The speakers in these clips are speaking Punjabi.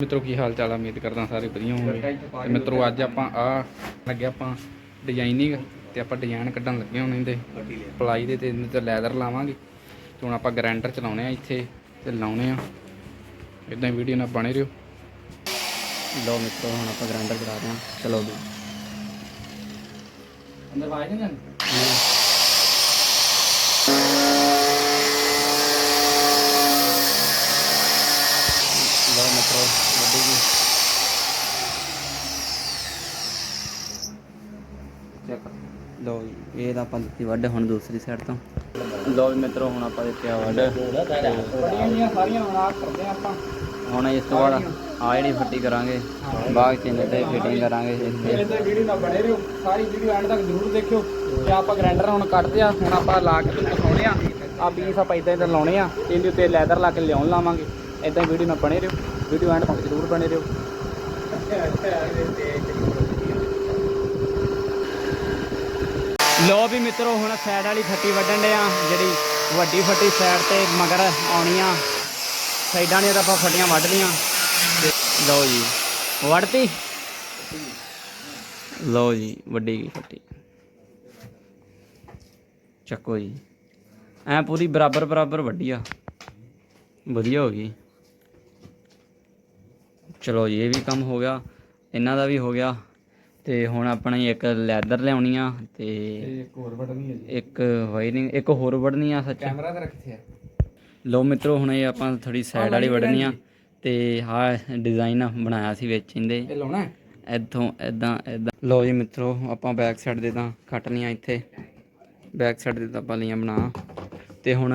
ਮਿੱਤਰੋ ਕੀ ਹਾਲ ਚਾਲ ਆ? ਉਮੀਦ ਕਰਦਾ ਸਾਰੇ ਵਧੀਆ ਹੋਣਗੇ। ਤੇ ਮਿੱਤਰੋ ਅੱਜ ਆਪਾਂ ਆ ਲੱਗੇ ਆਪਾਂ ਡਿਜ਼ਾਈਨਿੰਗ ਤੇ ਆਪਾਂ ਡਿਜ਼ਾਈਨ ਕੱਢਣ ਲੱਗੇ ਹੁਣ ਇਹਦੇ। ਪਲਾਈ ਦੇ ਤੇ ਇਹਦੇ ਤੇ ਲੈਦਰ ਲਾਵਾਂਗੇ। ਤੇ ਹੁਣ ਆਪਾਂ ਗ੍ਰਾਈਂਡਰ ਚਲਾਉਣੇ ਆ ਇੱਥੇ ਤੇ ਲਾਉਣੇ ਆ। ਇਦਾਂ ਵੀਡੀਓ ਨਾਲ ਬਣੇ ਰਹੋ। ਲਓ ਮਿੱਤਰੋ ਹੁਣ ਆਪਾਂ ਗ੍ਰਾਈਂਡਰ ਚਲਾ ਰਹੇ ਆ ਚਲੋ ਵੀ ਅੰਦਰ ਵਾਜ ਨਹੀਂ ਲਓ ਮਿੱਤਰੋ ਵੱਡੀ ਜੀ ਚੈੱਕ ਲੋ ਜੀ ਇਹ ਤਾਂ ਆਪਾਂ ਦਿੱਤੀ ਵੱਢ ਹੁਣ ਦੂਸਰੀ ਸਾਈਡ ਤੋਂ। ਲਓ ਵੀ ਮਿੱਤਰੋ ਹੁਣ ਆਪਾਂ ਦੇਖਿਆ ਵੱਡ ਬੜੀਆਂ ਜੀਆਂ ਸਾਰੀਆਂ ਹੁਣ ਆ ਕਰਦੇ ਆ ਆਪਾਂ। ਹੁਣ ਇਸ ਤੋਂ ਬਾਅਦ ਆ ਜਿਹੜੀ ਫੱਟੀ ਕਰਾਂਗੇ ਬਾਗ ਚਿੰਨ ਤੇ ਫਿਟਿੰਗ ਕਰਾਂਗੇ ਇੱਥੇ। ਇਹਦੇ ਵੀਡੀਓ ਨਾਲ ਬਣੇ ਰਹੋ। ਸਾਰੀ ਵੀਡੀਓ ਐਂਡ ਤੱਕ ਜ਼ਰੂਰ ਦੇਖਿਓ। ਤੇ ਆਪਾਂ ਗ੍ਰਾਈਂਡਰ ਹੁਣ ਕੱਢਦੇ ਆ ਹੁਣ ਆਪਾਂ ਲਾ ਕੇ ਤੁਹਾਨੂੰ ਦਿਖਾਉਣੇ ਆ ਆ ਪੀਸ ਆਪਾਂ ਇਦਾਂ ਇਦਾਂ ਲਾਉਣੇ ਆ ਇਹਦੇ ਉੱਤੇ ਲੈਦਰ ਲਾ ਕੇ ਲਿਆਉਣ ਲਾਵਾਂਗੇ। ਇਦਾਂ ਵੀਡੀਓ ਨਾਲ ਬਣੇ ਰਹੋ। ਵੀਡੀਓ ਐਂਡ ਤੱਕ ਜ਼ਰੂਰ ਬਣੇ ਰਹੋ। ਲੋ ਵੀ ਮਿੱਤਰੋ, ਹੁਣ ਸਾਈਡ ਵਾਲੀ ਫੱਟੀ ਵੱਢਣ ਦੇ ਆ। ਜਿਹੜੀ ਵੱਡੀ ਫੱਟੀ ਸਾਈਡ ਤੇ ਮਗਰ ਆਉਣੀ ਆ ਸਾਈਡਾਂ ਨੇ ਤਾਂ ਆਪਾਂ ਫੱਟੀਆਂ ਵੱਢ ਲੀਆਂ ਤੇ ਲਓ ਜੀ, ਵੱਢਤੀ? ਲੋ ਜੀ, ਵੱਡੀ ਗਈ ਫੱਟੀ। ਚੱਕੋ ਜੀ। ਐ ਪੂਰੀ ਬਰਾਬਰ ਬਰਾਬਰ ਵੱਡੀ ਆ। ਵਧੀਆ ਹੋ ਗਈ। ਚਲੋ ਜੀ, ਇਹ ਵੀ ਕੰਮ ਹੋ ਗਿਆ। ਇਹਨਾਂ ਦਾ ਵੀ ਹੋ ਗਿਆ। ਤੇ ਹੁਣ ਆਪਣੀ ਇੱਕ ਲੈਦਰ ਲਿਆਉਣੀ ਆ ਤੇ ਇੱਕ ਹੋਰ ਵੱਢਣੀ ਹੈ ਜੀ। ਇੱਕ ਵਾਇਰਿੰਗ ਇੱਕ ਹੋਰ ਵੜਨੀ ਆ ਸੱਚ। ਕੈਮਰਾ ਤੇ ਰੱਖਿਆ ਲੋ ਮਿੱਤਰੋ ਹੁਣ ਇਹ ਆਪਾਂ ਥੋੜੀ ਸਾਈਡ ਵਾਲੀ ਵੜਨੀ ਆ ਤੇ ਆਹ ਡਿਜ਼ਾਈਨ ਬਣਾਇਆ ਸੀ ਵਿੱਚ ਇਹਦੇ। ਇਹ ਲਾਉਣਾ ਹੈ? ਇੱਥੋਂ ਇਦਾਂ ਇਦਾਂ ਲੋ ਜੀ ਮਿੱਤਰੋ ਆਪਾਂ ਬੈਕ ਸਾਈਡ ਦੇ ਤਾਂ ਕੱਟ ਲੀਆਂ ਇੱਥੇ। ਬੈਕ ਸਾਈਡ ਦੇ ਤਾਂ ਆਪਾਂ ਲੀਆਂ ਬਣਾ। ਤੇ ਹੁਣ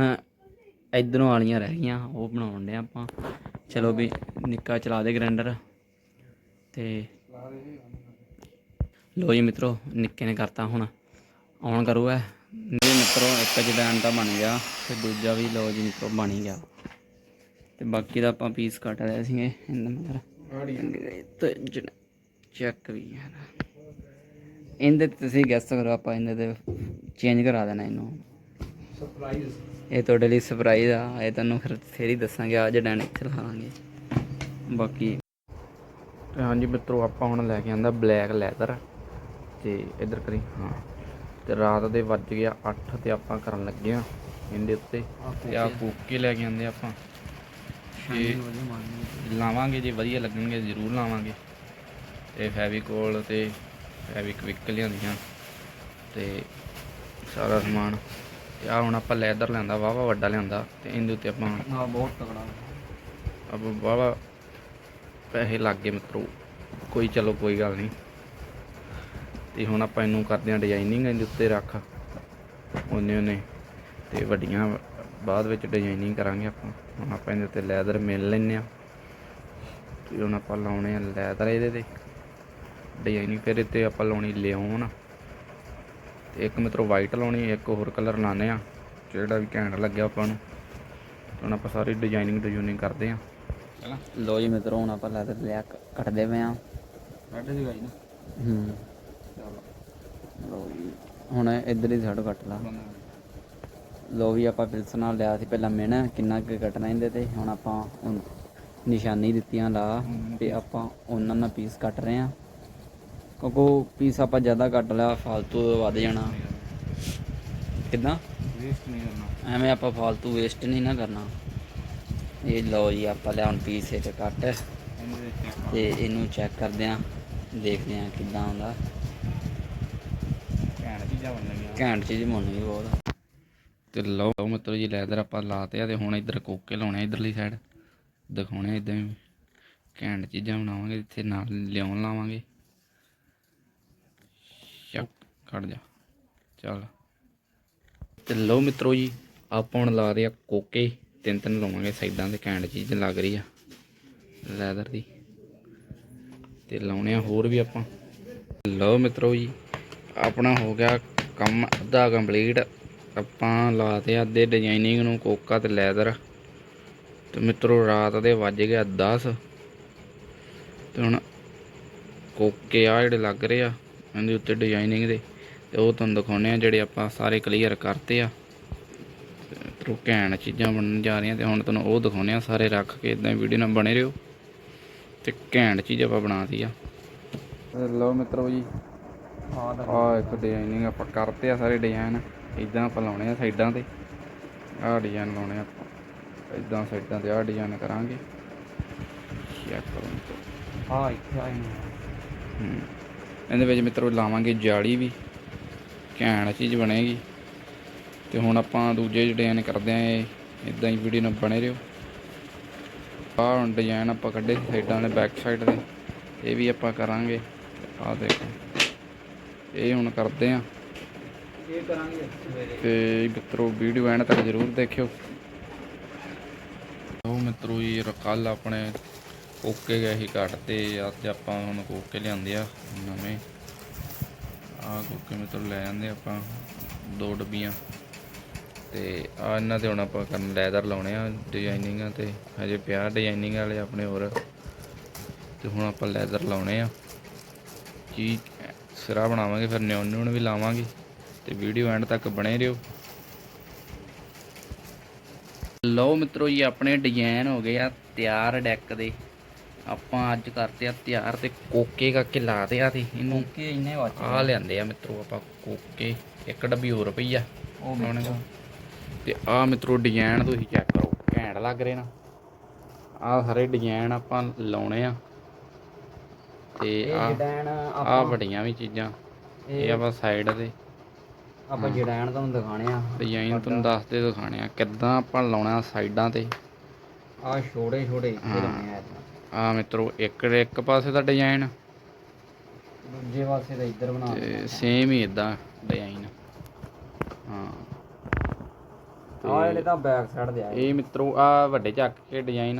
ਇਧਰੋਂ ਵਾਲੀਆਂ ਰਹਿ ਗਈਆਂ ਉਹ ਬਣਾਉਣ ਦੇ ਆਪਾਂ। ਚਲੋ ਵੀ ਨਿੱਕਾ ਚਲਾ ਦੇ ਗ੍ਰਾਈਂਡਰ ਤੇ ਲੋ ਜੀ ਮਿੱਤਰੋ ਨਿੱਕੇ ਨੇ ਕਰਤਾ ਹੁਣ। ਆਨ ਕਰੂ ਐ। ਮੇਰੇ ਮਿੱਤਰੋ ਇੱਕ ਜਦਾਨ ਤਾਂ ਬਣ ਗਿਆ ਤੇ ਦੂਜਾ ਵੀ ਲੋ ਜੀ ਮਿੱਤਰੋ ਬਣ ਗਿਆ। ਤੇ ਬਾਕੀ ਦਾ ਆਪਾਂ ਪੀਸ ਕੱਟ ਰਹੇ ਸੀਗੇ ਇਹਨਾਂ ਮਗਰ ਤੇ ਚੈੱਕ ਵੀ ਹੈ ਇਹਦੇ ਤੇ ਤੁਸੀਂ ਗੈਸ ਕਰੋ ਆਪਾਂ ਇਹਦੇ ਤੇ ਚੇਂਜ ਕਰਾ ਦੇਣਾ ਇਹਨੂੰ। ਸਰਪ੍ਰਾਈਜ਼ ਇਹ ਤੁਹਾਡੇ ਲਈ ਸਰਪ੍ਰਾਈਜ਼ ਆ। ਇਹ ਤੁਹਾਨੂੰ ਫਿਰ ਫੇਰ ਹੀ ਦੱਸਾਂਗੇ ਆ ਜਡਾਨ ਇੱਥੇ ਲਾਵਾਂਗੇ। ਬਾਕੀ ਤੇ ਹਾਂਜੀ ਮਿੱਤਰੋ ਆਪਾਂ ਹੁਣ ਲੈ ਕੇ ਆਂਦਾ ਬਲੈਕ ਲੈਦਰ ਤੇ ਇੱਧਰ ਕਰੀ। ਹਾਂ। ਤੇ ਰਾਤ ਦੇ ਵੱਜ ਗਿਆ 8 ਤੇ ਆਪਾਂ ਕਰਨ ਲੱਗੇ ਆ ਇਹਦੇ ਉੱਤੇ। ਤੇ ਆ ਕੂਕੇ ਲੈ ਕੇ ਆਂਦੇ ਆਪਾਂ। ਤੇ ਲਾਵਾਂਗੇ ਜੇ ਵਧੀਆ ਲੱਗਣਗੇ ਜ਼ਰੂਰ ਲਾਵਾਂਗੇ। ਤੇ ਫੈਵੀਕੋਲ ਤੇ ਫੈਵਿਕ ਲਿਆਂਦੀਆਂ। ਤੇ ਸਾਰਾ ਸਮਾਨ। ਤੇ ਆ ਹੁਣ ਆਪਾਂ ਲੈਦਰ ਲਿਆਂਦਾ ਵਾਵਾ ਵੱਡਾ ਲਿਆਂਦਾ। ਤੇ ਇਹਦੇ ਉੱਤੇ ਆਪਾਂ ਹਾਂ ਬਹੁਤ ਤਕੜਾ ਅਬ ਵਾਵਾ ਪੈਸੇ ਲੱਗ ਗਏ ਮਿੱਤਰੋ। ਕੋਈ ਚਲੋ ਕੋਈ ਗੱਲ ਨਹੀਂ। ਤੇ ਹੁਣ ਆਪਾਂ ਇਹਨੂੰ ਕਰਦੇ ਹਾਂ ਡਿਜ਼ਾਈਨਿੰਗ ਇਹਦੇ ਉੱਤੇ ਰੱਖ। ਉਹਨੇ ਉਹਨੇ ਤੇ ਵੱਡੀਆਂ ਬਾਅਦ ਵਿੱਚ ਡਿਜ਼ਾਈਨਿੰਗ ਕਰਾਂਗੇ ਆਪਾਂ। ਹੁਣ ਆਪਾਂ ਇਹਦੇ ਉੱਤੇ ਲੈਦਰ ਮਿਲ ਲੈਨੇ ਆ ਤੇ ਹੁਣ ਆਪਾਂ ਲਾਉਣੇ ਆ ਲੈਦਰ ਇਹਦੇ ਤੇ। ਡਿਜ਼ਾਈਨਿੰਗ ਫਿਰ ਇੱਥੇ ਆਪਾਂ ਲਾਉਣੀ ਲਿਆਉਣ ਤੇ ਇੱਕ ਮਿੱਤਰੋ ਵਾਈਟ ਲਾਉਣੀ ਇੱਕ ਹੋਰ ਕਲਰ ਲਾਣੇ ਆ ਜਿਹੜਾ ਵੀ ਘੈਂਟ ਲੱਗਿਆ ਆਪਾਂ ਨੂੰ। ਹੁਣ ਆਪਾਂ ਸਾਰੀ ਡਿਜ਼ਾਈਨਿੰਗ ਡਿਜ਼ਾਈਨਿੰਗ ਕਰਦੇ ਆ ਲੋ ਜੀ ਮਿੱਤਰੋ ਹੁਣ ਆਪਾਂ ਲੈਦਰ ਲਿਆ ਕ- ਕੱਟਦੇ ਪਏ ਆ ਸਾਡੇ ਦੀ ਗਾਈ ਨਾ। ਹੂੰ। ਲੋ ਜੀ ਹੁਣ ਇੱਧਰ ਹੀ ਸਾਈਡ ਕੱਟ ਲਾ। ਲੋ ਵੀ ਆਪਾਂ ਪਿਲਸ ਨਾਲ ਲਿਆ ਸੀ ਪਹਿਲਾਂ ਮਿਹਣਾ ਕਿੰਨਾ ਕੁ ਕੱਟਣਾ ਇਹਦੇ ਤੇ। ਹੁਣ ਆਪਾਂ ਨਿਸ਼ਾਨੀ ਦਿੱਤੀਆਂ ਲਾ ਤੇ ਆਪਾਂ ਉਹਨਾਂ ਨਾਲ ਪੀਸ ਕੱਟ ਰਹੇ ਆ ਕਿਉਂਕਿ ਪੀਸ ਆਪਾਂ ਜ਼ਿਆਦਾ ਕੱਟ ਲਿਆ ਫਾਲਤੂ ਵੱਧ ਜਾਣਾ। ਕਿਦਾਂ? ਵੇਸਟ ਨਹੀਂ ਕਰਨਾ। ਐਵੇਂ ਆਪਾਂ ਫਾਲਤੂ ਵੇਸਟ ਨਹੀਂ ਨਾ ਕਰਨਾ। ਇਹ ਲਓ ਜੀ ਆਪਾਂ ਲਿਆ ਹੁਣ ਪੀਸ ਇਹ ਤੇ ਕੱਟ ਤੇ ਇਹਨੂੰ ਚੈੱਕ ਕਰਦੇ ਆ ਦੇਖਦੇ ਆ ਕਿੱਦਾਂ ਆਉਂਦਾ। ਘੈਂਟ ਚੀਜ਼ਾਂ ਬਣਨਗੀਆਂ ਘੈਂਟ ਚੀਜ਼ ਬਣਨੀ ਬਹੁਤ ਤੇ ਲਓ ਮਿੱਤਰੋ ਜੀ ਲੈਦਰ ਆਪਾਂ ਲਾਤੇ ਆ ਤੇ ਹੁਣ ਇੱਧਰ ਕੋਕੇ ਲਾਉਣੇ ਆ ਇੱਧਰਲੀ ਸਾਈਡ ਦਿਖਾਉਣੇ ਇਦਾਂ ਵੀ। ਘੈਂਟ ਚੀਜ਼ਾਂ ਬਣਾਵਾਂਗੇ, ਇੱਥੇ ਨਾਲ ਲਿਆਉਣ ਲਾਵਾਂਗੇ। ਚੱਕ, ਖੜ ਜਾ। ਚੱਲ। ਤੇ ਲਓ ਮਿੱਤਰੋ ਜੀ, ਆਪਾਂ ਹੁਣ ਲਾ ਰਹੇ ਆ ਕੋਕੇ। ਤਿੰਨ ਤਿੰਨ ਲਾਵਾਂਗੇ ਸਾਈਡਾਂ ਤੇ, ਘੈਂਟ ਚੀਜ਼ ਲੱਗ ਰਹੀ ਆ ਲੈਦਰ ਦੀ। ਤੇ ਲਾਉਣੇ ਆ ਹੋਰ ਵੀ ਆਪਾਂ। ਲਓ ਮਿੱਤਰੋ ਜੀ, ਆਪਣਾ ਹੋ ਗਿਆ ਕੰਮ ਅੱਧਾ ਕੰਪਲੀਟ ਆਪਾਂ ਲਾਤੇ ਅੱਧੇ ਡਿਜ਼ਾਈਨਿੰਗ ਨੂੰ ਕੋਕਾ ਤੇ ਲੈਦਰ ਤੇ ਮਿੱਤਰੋ, ਰਾਤ ਦੇ ਵੱਜ ਗਿਆ 10 ਤੇ ਹੁਣ ਕੋਕੇ ਆ ਜਿਹੜੇ ਲੱਗ ਰਹੇ ਆ, ਇਹਦੇ ਉੱਤੇ ਡਿਜ਼ਾਈਨਿੰਗ ਦੇ। ਤੇ ਉਹ ਤੁਹਾਨੂੰ ਦਿਖਾਉਣੇ ਆ ਜਿਹੜੇ ਆਪਾਂ ਸਾਰੇ ਕਲੀਅਰ ਕਰਤੇ ਆ। ਤੇ ਮਿੱਤਰੋ, ਘੈਂਟ ਚੀਜ਼ਾਂ ਬਣਨ ਜਾ ਰਹੀਆਂ ਤੇ ਹੁਣ ਤੁਹਾਨੂੰ ਉਹ ਦਿਖਾਉਣੇ ਆ ਸਾਰੇ ਰੱਖ ਕੇ ਇਦਾਂ ਵੀਡੀਓ ਨਾਲ ਬਣੇ ਰਹੋ। ਤੇ ਘੈਂਟ ਚੀਜ਼ ਆਪਾਂ ਬਣਾਤੀ ਆ। ਲਓ ਮਿੱਤਰੋ ਜੀ ਹਾਂ ਆ ਇੱਕ ਡਿਜ਼ਾਈਨਿੰਗ ਆਪਾਂ ਕਰਤੇ ਆ ਸਾਰੇ ਡਿਜ਼ਾਈਨ ਇਦਾਂ ਆਪਾਂ ਲਾਉਣੇ ਆ ਸਾਈਡਾਂ ਤੇ। ਆਹ ਡਿਜ਼ਾਈਨ ਲਾਉਣੇ ਆ ਆਪਾਂ। ਇਦਾਂ ਸਾਈਡਾਂ ਤੇ ਆਹ ਡਿਜ਼ਾਈਨ ਕਰਾਂਗੇ। ਚੈੱਕ ਕਰੋ। ਹਾਂ ਇੱਥੇ ਆਏ ਹੂੰ। ਇਹਦੇ ਵਿੱਚ ਮਿੱਤਰੋ ਲਾਵਾਂਗੇ ਜਾਲੀ ਵੀ। ਘੈਂਟ ਚੀਜ਼ ਬਣੇਗੀ। ਤੇ ਹੁਣ ਆਪਾਂ ਦੂਜੇ ਡਿਜ਼ਾਈਨ ਕਰਦੇ ਆਂ ਇਹ। ਇਦਾਂ ਹੀ ਵੀਡੀਓ ਨਾਲ ਬਣੇ ਰਹੋ। ਆਹ ਹੁਣ ਡਿਜ਼ਾਈਨ ਆਪਾਂ ਕੱਢੇ ਸਾਈਡਾਂ ਵਾਲੇ ਬੈਕ ਸਾਈਡ ਦੇ। ਇਹ ਵੀ ਆਪਾਂ ਕਰਾਂਗੇ। ਆਹ ਦੇਖੋ। ਇਹ ਹੁਣ ਕਰਦੇ ਆਂ ਇਹ ਕਰਾਂਗੇ ਤੇ ਮਿੱਤਰੋ ਵੀਡੀਓ ਐਂਡ ਤੱਕ ਜ਼ਰੂਰ ਦੇਖਿਓ। ਉਹ ਮਿੱਤਰੋ ਜੀ ਕੱਲ ਆਪਣੇ ਕੋਕੇ ਗਏ ਸੀ ਘੱਟ ਤੇ। ਅੱਜ ਆਪਾਂ ਹੁਣ ਕੋਕੇ ਲਿਆਂਦੇ ਆ ਨਵੇਂ। ਆ ਕੋਕੇ ਮਿੱਤਰੋ ਲੈ ਜਾਂਦੇ ਆਪਾਂ, ਦੋ ਡੱਬੀਆਂ। ਤੇ ਆ ਇਹਨਾਂ ਤੇ ਹੁਣ ਆਪਾਂ ਕਰਨ ਲੈਦਰ ਲਾਉਣੇ ਆ ਡਿਜ਼ਾਈਨਿੰਗਾਂ ਤੇ ਹਜੇ ਪਿਆ ਡਿਜ਼ਾਈਨਿੰਗ ਵਾਲੇ ਆਪਣੇ ਹੋਰ। ਤੇ ਹੁਣ ਆਪਾਂ ਲੈਦਰ ਲਾਉਣੇ ਆ। ਕੀ ਸਿਰਾ ਬਣਾਵਾਂਗੇ ਫਿਰ ਨਿਉਣ ਨਿਉਣ ਵੀ ਲਾਵਾਂਗੇ ਤੇ ਵੀਡੀਓ ਐਂਡ ਤੱਕ ਬਣੇ ਰਹੋ। ਲਓ ਮਿੱਤਰੋ ਜੀ ਆਪਣੇ ਡਿਜ਼ਾਈਨ ਹੋ ਗਏ ਆ ਤਿਆਰ ਡੈਕ ਦੇ। ਆਪਾਂ ਅੱਜ ਕਰਤੇ ਆ ਤਿਆਰ ਤੇ ਕੋਕੇ ਕਰਕੇ ਲਾਤੇ ਆ ਤੇ ਇਹਨੂੰ ਕਿ ਇੰਨੇ ਵਾਚ ਆ ਲਿਆਂਦੇ ਆ ਮਿੱਤਰੋ ਆਪਾਂ ਕੋਕੇ ਇੱਕ ਡੱਬੀ ਹੋਰ ਪਈ ਆ। ਉਹ। ਦਾ। ਤੇ ਆ ਮਿੱਤਰੋ ਡਿਜ਼ਾਈਨ ਤੁਸੀਂ ਚੈੱਕ ਕਰੋ ਘੈਂਟ ਲੱਗ ਰਹੇ ਨਾ। ਆ ਸਾਰੇ ਡਿਜ਼ਾਈਨ ਆਪਾਂ ਲਾਉਣੇ ਆ। ਤੇ ਆ ਡਿਜ਼ਾਈਨ ਆ ਆਪਾਂ ਵੱਡੀਆਂ ਵੀ ਚੀਜ਼ਾਂ। ਇਹ ਆਪਾਂ ਸਾਈਡ ਤੇ ਆਪਾਂ ਡਿਜ਼ਾਈਨ ਤੁਹਾਨੂੰ ਦਿਖਾਣੇ ਆ। ਡਿਜ਼ਾਈਨ ਤੁਹਾਨੂੰ ਦੱਸਦੇ ਦਿਖਾਣੇ ਆ ਕਿੱਦਾਂ ਆਪਾਂ ਲਾਉਣਾ ਸਾਈਡਾਂ ਤੇ। ਆ ਛੋੜੇ ਛੋੜੇ ਇੱਥੇ। ਲਾਉਣੇ ਆ ਆ ਮਿੱਤਰੋ ਇੱਕ ਇੱਕ ਪਾਸੇ ਦਾ ਡਿਜ਼ਾਈਨ ਦੂਜੇ ਪਾਸੇ ਤਾਂ ਇੱਧਰ ਬਣਾ ਤੇ। ਸੇਮ ਹੀ ਇਦਾਂ ਡਿਜ਼ਾਈਨ ਹਾਂ। ਆਹ ਜਿਹੜੇ ਤਾਂ ਬੈਕ ਸਾਈਡ ਦੇ ਆਏ ਇਹ। ਮਿੱਤਰੋ ਆ ਵੱਡੇ ਚੱਕ ਕੇ ਡਿਜ਼ਾਈਨ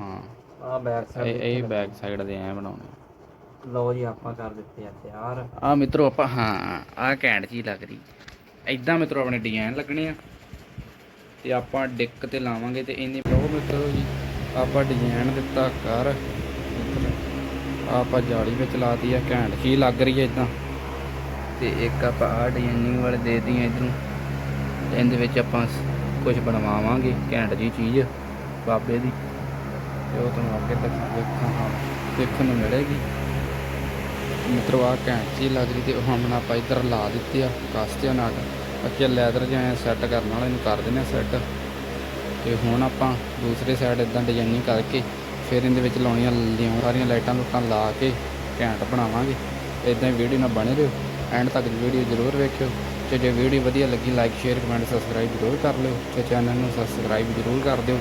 ਹਾਂ। ਆ ਬੈਕ ਸਾਈਡ ਇਹ ਬੈਕ ਸਾਈਡ ਦੇ ਐ ਬਣਾਉਣੇ ਲਓ ਜੀ, ਆਪਾਂ ਕਰ ਦਿੱਤੇ ਆ ਤਿਆਰ। ਆ ਮਿੱਤਰੋ, ਆਪਾਂ, ਹਾਂ ਆ ਘੈਂਟ ਜੀ ਲੱਗ ਰਹੀ। ਐਦਾਂ ਮਿੱਤਰੋ, ਆਪਣੇ ਡਿਜ਼ਾਈਨ ਲੱਗਣੇ ਆ। ਤੇ ਆਪਾਂ ਡਿੱਕ ਤੇ ਲਾਵਾਂਗੇ ਤੇ ਇਹਨੇ ਲਓ ਮਿੱਤਰੋ ਜੀ, ਆਪਾਂ ਡਿਜ਼ਾਈਨ ਦਿੱਤਾ ਕਰ ਆਪਾਂ ਜਾਲੀ ਵਿੱਚ ਲਾਤੀ ਆ, ਘੈਂਟ ਜੀ ਲੱਗ ਰਹੀ ਹੈ ਇਦਾਂ ਤੇ ਇੱਕ ਆਪਾਂ ਆ ਡਿਜ਼ਾਈਨਿੰਗ ਵਾਲੇ ਦੇ ਦਿੱਤੀਆਂ ਇਧਰੋਂ। ਇਹਦੇ ਵਿੱਚ ਆਪਾਂ ਕੁਝ ਬਣਵਾਵਾਂਗੇ, ਘੈਂਟ ਜੀ ਚੀਜ਼ ਬਾਬੇ ਦੀ। ਤੇ ਉਹ ਤੁਹਾਨੂੰ ਅੱਗੇ ਤੱਕ ਦੇਖਾਂ ਦੇਖਣ ਨੂੰ ਮਿਲੇਗੀ। ਮਿੱਤਰੋ ਆ ਘੈਂਟ ਜੀ ਲੱਗ ਰਹੀ ਤੇ ਹੁਣ ਆਪਾਂ ਇੱਧਰ ਲਾ ਦਿੱਤੀ ਆ ਕਾਸਤੇ ਨਾਲ ਅੱਗੇ ਲੈਦਰ ਜਿਹਾ ਸੈੱਟ ਕਰਨ ਵਾਲੇ ਨੂੰ ਕਰ ਦਿੰਦੇ ਆ ਸੈੱਟ ਤੇ ਹੁਣ ਆਪਾਂ ਦੂਸਰੇ ਸਾਈਡ ਇਦਾਂ ਡਿਜ਼ਾਈਨਿੰਗ ਕਰਕੇ ਫਿਰ ਇਹਦੇ ਵਿੱਚ ਲਾਉਣੀਆਂ ਲਿਆਉਂ ਸਾਰੀਆਂ ਲਾਈਟਾਂ ਲੁੱਟਾਂ ਲਾ ਕੇ ਘੈਂਟ ਬਣਾਵਾਂਗੇ। ਇਦਾਂ ਹੀ ਵੀਡੀਓ ਨਾਲ ਬਣੇ ਰਹੋ। ਐਂਡ ਤੱਕ ਵੀਡੀਓ ਜ਼ਰੂਰ ਵੇਖਿਓ। ਤੇ ਜੇ ਵੀਡੀਓ ਵਧੀਆ ਲੱਗੀ ਲਾਈਕ ਸ਼ੇਅਰ ਕਮੈਂਟ ਸਬਸਕ੍ਰਾਈਬ ਜ਼ਰੂਰ ਕਰ ਲਿਓ। ਤੇ ਚੈਨਲ ਨੂੰ ਸਬਸਕ੍ਰਾਈਬ ਜ਼ਰੂਰ ਕਰ ਦਿਓ।